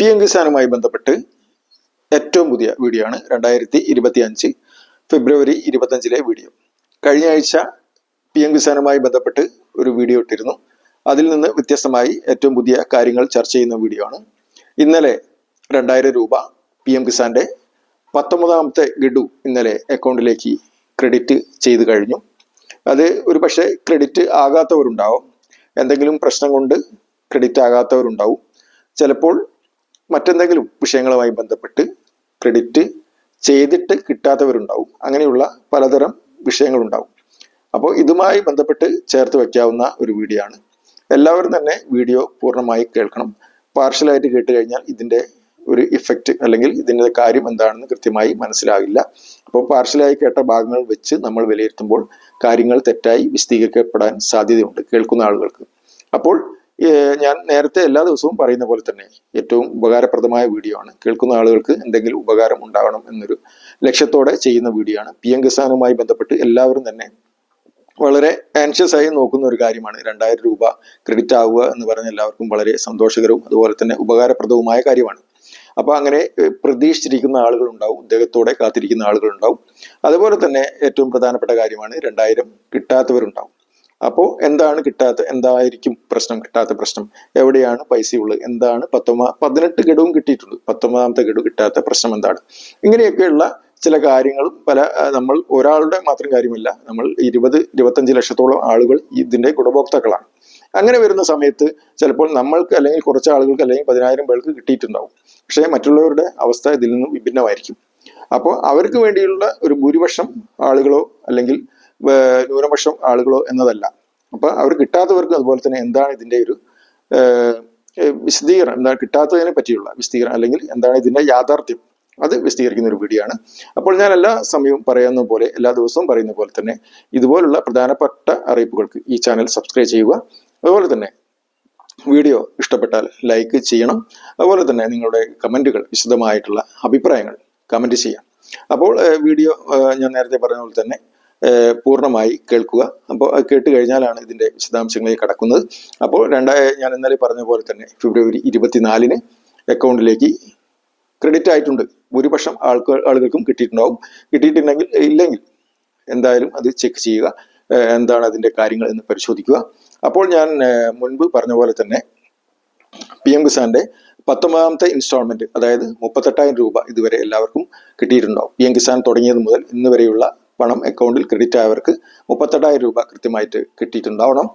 P M കിസാനുമായി ബന്ധപ്പെട്ട് ഏറ്റവും പുതിയ വീഡിയോ ആണ് രണ്ടായിരത്തി ഇരുപത്തി അഞ്ച് ഫെബ്രുവരി ഇരുപത്തഞ്ചിലെ വീഡിയോ കഴിഞ്ഞ ആഴ്ച പി എം കിസാനുമായി ബന്ധപ്പെട്ട് ഒരു വീഡിയോ ഇട്ടിരുന്നു. അതിൽ നിന്ന് വ്യത്യസ്തമായി ഏറ്റവും പുതിയ കാര്യങ്ങൾ ചർച്ച ചെയ്യുന്ന വീഡിയോ ആണ്. ഇന്നലെ രണ്ടായിരം രൂപ പി എം കിസാന്റെ പത്തൊമ്പതാമത്തെ ഗഡു ഇന്നലെ അക്കൗണ്ടിലേക്ക് ക്രെഡിറ്റ് ചെയ്തു കഴിഞ്ഞു. അത് ഒരു പക്ഷേ ക്രെഡിറ്റ് ആകാത്തവരുണ്ടാവും. എന്തെങ്കിലും പ്രശ്നം കൊണ്ട് ക്രെഡിറ്റ് ആകാത്തവരുണ്ടാവും. ചിലപ്പോൾ മറ്റെന്തെങ്കിലും വിഷയങ്ങളുമായി ബന്ധപ്പെട്ട് ക്രെഡിറ്റ് ചെയ്തിട്ട് കിട്ടാത്തവരുണ്ടാവും. അങ്ങനെയുള്ള പലതരം വിഷയങ്ങളുണ്ടാവും. അപ്പോൾ ഇതുമായി ബന്ധപ്പെട്ട് ചേർത്ത് വയ്ക്കാവുന്ന ഒരു വീഡിയോ ആണ് എല്ലാവരും തന്നെ വീഡിയോ പൂർണമായി കേൾക്കണം. പാർഷ്യലായിട്ട് കേട്ട് കഴിഞ്ഞാൽ ഇതിന്റെ ഒരു ഇഫക്റ്റ് അല്ലെങ്കിൽ ഇതിന്റെ കാര്യം എന്താണെന്ന് കൃത്യമായി മനസ്സിലാവില്ല. അപ്പോൾ പാർഷ്യലായി കേട്ട ഭാഗങ്ങൾ വെച്ച് നമ്മൾ വിലയിരുത്തുമ്പോൾ കാര്യങ്ങൾ തെറ്റായി വിശദീകരിക്കപ്പെടാൻ സാധ്യതയുണ്ട് കേൾക്കുന്ന ആളുകൾക്ക്. അപ്പോൾ ഞാൻ നേരത്തെ എല്ലാ ദിവസവും പറയുന്ന പോലെ തന്നെ ഏറ്റവും ഉപകാരപ്രദമായ വീഡിയോ ആണ്. കേൾക്കുന്ന ആളുകൾക്ക് എന്തെങ്കിലും ഉപകാരം ഉണ്ടാകണം എന്നൊരു ലക്ഷ്യത്തോടെ ചെയ്യുന്ന വീഡിയോ ആണ്. പി. എം കിസാനുമായി ബന്ധപ്പെട്ട് എല്ലാവരും തന്നെ വളരെ ആൻഷ്യസ് ആയി നോക്കുന്ന ഒരു കാര്യമാണ് രണ്ടായിരം രൂപ ക്രെഡിറ്റ് ആവുക എന്ന് പറഞ്ഞ എല്ലാവർക്കും വളരെ സന്തോഷകരവും അതുപോലെ തന്നെ ഉപകാരപ്രദവുമായ കാര്യമാണ്. അപ്പൊ അങ്ങനെ പ്രതീക്ഷിച്ചിരിക്കുന്ന ആളുകൾ ഉണ്ടാവും ഉദ്യോഗത്തോടെ കാത്തിരിക്കുന്ന ആളുകൾ ഉണ്ടാവും. അതുപോലെ തന്നെ ഏറ്റവും പ്രധാനപ്പെട്ട കാര്യമാണ് രണ്ടായിരം കിട്ടാത്തവരുണ്ടാവും. അപ്പോൾ എന്താണ് കിട്ടാത്ത എന്തായിരിക്കും പ്രശ്നം കിട്ടാത്ത പ്രശ്നം? എവിടെയാണ് പൈസ ഉള്ളത്? എന്താണ് പത്തൊമ്പത് പതിനെട്ട് ഗഡുവും കിട്ടിയിട്ടുണ്ട്. പത്തൊമ്പതാമത്തെ ഗഡു കിട്ടാത്ത പ്രശ്നം എന്താണ്? ഇങ്ങനെയൊക്കെയുള്ള ചില കാര്യങ്ങളും പല നമ്മൾ ഒരാളുടെ മാത്രം കാര്യമല്ല നമ്മൾ ഇരുപത് ഇരുപത്തഞ്ച് ലക്ഷത്തോളം ആളുകൾ ഇതിന്റെ ഗുണഭോക്താക്കളാണ്. അങ്ങനെ വരുന്ന സമയത്ത് ചിലപ്പോൾ നമ്മൾക്ക് അല്ലെങ്കിൽ കുറച്ച് ആളുകൾക്ക് അല്ലെങ്കിൽ പതിനായിരം പേർക്ക് കിട്ടിയിട്ടുണ്ടാവും. പക്ഷേ മറ്റുള്ളവരുടെ അവസ്ഥ ഇതിൽ നിന്നും വിഭിന്നമായിരിക്കും. അപ്പോൾ അവർക്ക് വേണ്ടിയുള്ള ഒരു ഭൂരിപക്ഷം ആളുകളോ അല്ലെങ്കിൽ ന്യൂനപക്ഷം ആളുകളോ എന്നതല്ല. അപ്പൊ അവർ കിട്ടാത്തവർക്ക് അതുപോലെ തന്നെ എന്താണ് ഇതിന്റെ ഒരു വിശദീകരണം? എന്താ കിട്ടാത്തതിനെ പറ്റിയുള്ള വിശദീകരണം അല്ലെങ്കിൽ എന്താണ് ഇതിന്റെ യാഥാർത്ഥ്യം? അത് വിശദീകരിക്കുന്ന ഒരു വീഡിയോ ആണ്. അപ്പോൾ ഞാൻ എല്ലാ സമയവും പറയുന്ന പോലെ എല്ലാ ദിവസവും പറയുന്ന പോലെ തന്നെ ഇതുപോലുള്ള പ്രധാനപ്പെട്ട അറിയിപ്പുകൾക്ക് ഈ ചാനൽ സബ്സ്ക്രൈബ് ചെയ്യുക. അതുപോലെ തന്നെ വീഡിയോ ഇഷ്ടപ്പെട്ടാൽ ലൈക്ക് ചെയ്യണം. അതുപോലെ തന്നെ നിങ്ങളുടെ കമന്റുകൾ വിശദമായിട്ടുള്ള അഭിപ്രായങ്ങൾ കമന്റ് ചെയ്യാം. അപ്പോൾ വീഡിയോ ഞാൻ നേരത്തെ പറഞ്ഞ പോലെ തന്നെ പൂർണമായി കേൾക്കുക. അപ്പോൾ കേട്ട് കഴിഞ്ഞാലാണ് ഇതിന്റെ വിശദാംശങ്ങളിലേക്ക് കടക്കുന്നത്. അപ്പോൾ രണ്ടായ ഞാൻ ഇന്നലെ പറഞ്ഞ പോലെ തന്നെ ഫെബ്രുവരി ഇരുപത്തിനാലിന് അക്കൗണ്ടിലേക്ക് ക്രെഡിറ്റ് ആയിട്ടുണ്ട്. ഭൂരിപക്ഷം ആൾക്കാർ ആളുകൾക്കും കിട്ടിയിട്ടുണ്ടാവും. കിട്ടിയിട്ടുണ്ടെങ്കിൽ ഇല്ലെങ്കിൽ എന്തായാലും അത് ചെക്ക് ചെയ്യുക. എന്താണ് അതിന്റെ കാര്യങ്ങൾ എന്ന് പരിശോധിക്കുക. അപ്പോൾ ഞാൻ മുൻപ് പറഞ്ഞ പോലെ തന്നെ പി എം കിസാന്റെ പത്തൊമ്പതാമത്തെ ഇൻസ്റ്റാൾമെന്റ് അതായത് മുപ്പത്തെട്ടായിരം രൂപ ഇതുവരെ എല്ലാവർക്കും കിട്ടിയിട്ടുണ്ടാവും. പി എം കിസാൻ തുടങ്ങിയത് മുതൽ ഇന്ന് വരെയുള്ള പണം അക്കൗണ്ടിൽ ക്രെഡിറ്റ് ആയവർക്ക് മുപ്പത്തെട്ടായിരം രൂപ കൃത്യമായിട്ട് കിട്ടിയിട്ടുണ്ടാവണം.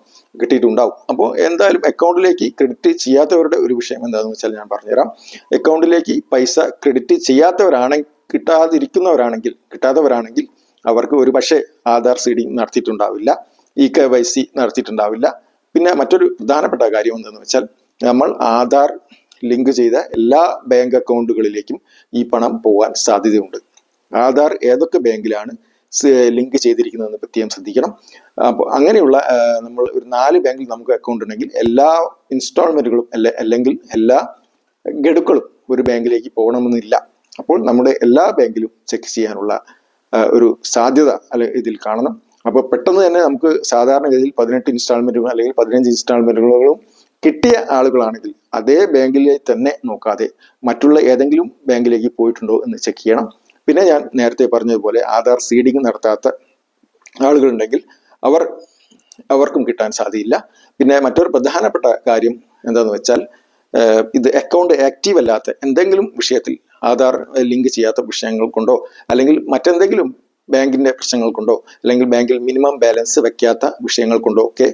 കിട്ടിയിട്ടുണ്ടാവും. അപ്പോൾ എന്തായാലും അക്കൗണ്ടിലേക്ക് ക്രെഡിറ്റ് ചെയ്യാത്തവരുടെ ഒരു വിഷയം എന്താണെന്ന് വെച്ചാൽ ഞാൻ പറഞ്ഞുതരാം. അക്കൗണ്ടിലേക്ക് പൈസ ക്രെഡിറ്റ് ചെയ്യാത്തവരാണെങ്കിൽ കിട്ടാതിരിക്കുന്നവരാണെങ്കിൽ കിട്ടാത്തവരാണെങ്കിൽ അവർക്ക് ഒരു പക്ഷേ ആധാർ സീഡിങ് നടത്തിയിട്ടുണ്ടാവില്ല ഇ കെ വൈ സി നടത്തിയിട്ടുണ്ടാവില്ല. പിന്നെ മറ്റൊരു പ്രധാനപ്പെട്ട കാര്യം എന്തെന്ന് വെച്ചാൽ നമ്മൾ ആധാർ ലിങ്ക് ചെയ്ത എല്ലാ ബാങ്ക് അക്കൗണ്ടുകളിലേക്കും ഈ പണം പോകാൻ സാധ്യതയുണ്ട്. ആധാർ ഏതൊക്കെ ബാങ്കിലാണ് ലിങ്ക് ചെയ്തിരിക്കുന്നതെന്ന് പ്രത്യേകം ശ്രദ്ധിക്കണം. അപ്പോൾ അങ്ങനെയുള്ള നമ്മൾ ഒരു നാല് ബാങ്കിൽ നമുക്ക് അക്കൗണ്ട് ഉണ്ടെങ്കിൽ എല്ലാ ഇൻസ്റ്റാൾമെന്റുകളും അല്ലെ അല്ലെങ്കിൽ എല്ലാ ഗഡുക്കളും ഒരു ബാങ്കിലേക്ക് പോകണമെന്നില്ല. അപ്പോൾ നമ്മുടെ എല്ലാ ബാങ്കിലും ചെക്ക് ചെയ്യാനുള്ള ഒരു സാധ്യത അല്ലെ ഇതിൽ കാണണം. അപ്പോൾ പെട്ടെന്ന് തന്നെ നമുക്ക് സാധാരണഗതിയിൽ പതിനെട്ട് ഇൻസ്റ്റാൾമെന്റുകൾ അല്ലെങ്കിൽ പതിനഞ്ച് ഇൻസ്റ്റാൾമെന്റുകളും കിട്ടിയ ആളുകളാണെങ്കിൽ അതേ ബാങ്കിലേക്ക് തന്നെ നോക്കാതെ മറ്റുള്ള ഏതെങ്കിലും ബാങ്കിലേക്ക് പോയിട്ടുണ്ടോ എന്ന് ചെക്ക് ചെയ്യണം. പിന്നെ ഞാൻ നേരത്തെ പറഞ്ഞതുപോലെ ആധാർ സീഡിങ് നടത്താത്ത ആളുകളുണ്ടെങ്കിൽ അവർ അവർക്കും കിട്ടാൻ സാധ്യയില്ല പിന്നെ മറ്റൊരു പ്രധാനപ്പെട്ട കാര്യം എന്താന്ന് വെച്ചാൽ ഇത് അക്കൗണ്ട് ആക്റ്റീവ് അല്ലാത്ത എന്തെങ്കിലും വിഷയത്തിൽ ആധാർ ലിങ്ക് ചെയ്യാത്ത വിഷയങ്ങൾ കൊണ്ടോ അല്ലെങ്കിൽ മറ്റെന്തെങ്കിലും ബാങ്കിന്റെ പ്രശ്നങ്ങൾ കൊണ്ടോ അല്ലെങ്കിൽ ബാങ്കിൽ മിനിമം ബാലൻസ് വെക്കാത്ത വിഷയങ്ങൾ കൊണ്ടോ ഒക്കെ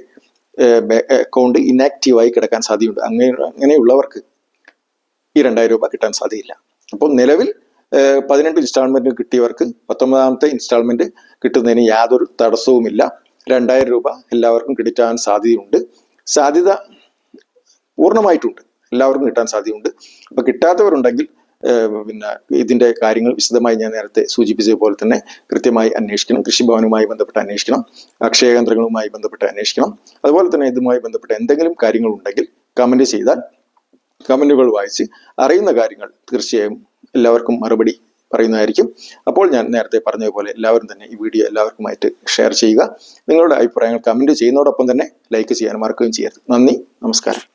അക്കൗണ്ട് ഇനാക്റ്റീവായി കിടക്കാൻ സാധ്യതയുണ്ട്. അങ്ങനെ അങ്ങനെയുള്ളവർക്ക് ഈ രണ്ടായിരം രൂപ കിട്ടാൻ സാധ്യയില്ല അപ്പോൾ നിലവിൽ പതിനെട്ട് ഇൻസ്റ്റാൾമെന്റ് കിട്ടിയവർക്ക് പത്തൊമ്പതാമത്തെ ഇൻസ്റ്റാൾമെന്റ് കിട്ടുന്നതിന് യാതൊരു തടസ്സവുമില്ല. രണ്ടായിരം രൂപ എല്ലാവർക്കും കിട്ടാൻ സാധ്യതയുണ്ട്. സാധ്യത പൂർണമായിട്ടുണ്ട്. എല്ലാവർക്കും കിട്ടാൻ സാധ്യതയുണ്ട്. അപ്പൊ കിട്ടാത്തവരുണ്ടെങ്കിൽ പിന്നെ ഇതിന്റെ കാര്യങ്ങൾ വിശദമായി ഞാൻ നേരത്തെ സൂചിപ്പിച്ചതുപോലെ തന്നെ കൃത്യമായി അന്വേഷിക്കണം. കൃഷിഭവനുമായി ബന്ധപ്പെട്ട് അന്വേഷിക്കണം. അക്ഷയ കേന്ദ്രങ്ങളുമായി ബന്ധപ്പെട്ട് അന്വേഷിക്കണം. അതുപോലെ തന്നെ ഇതുമായി ബന്ധപ്പെട്ട എന്തെങ്കിലും കാര്യങ്ങളുണ്ടെങ്കിൽ കമന്റ് ചെയ്താൽ കമന്റുകൾ വായിച്ച് അറിയുന്ന കാര്യങ്ങൾ തീർച്ചയായും എല്ലാവർക്കും മറുപടി പറയുന്നതായിരിക്കും. അപ്പോൾ ഞാൻ നേരത്തെ പറഞ്ഞതുപോലെ എല്ലാവരും തന്നെ ഈ വീഡിയോ എല്ലാവർക്കുമായിട്ട് ഷെയർ ചെയ്യുക. നിങ്ങളുടെ അഭിപ്രായങ്ങൾ കമന്റ് ചെയ്യുന്നതോടൊപ്പം തന്നെ ലൈക്ക് ചെയ്യാൻ മറക്കുകയും ചെയ്യരുത്. നന്ദി നമസ്കാരം.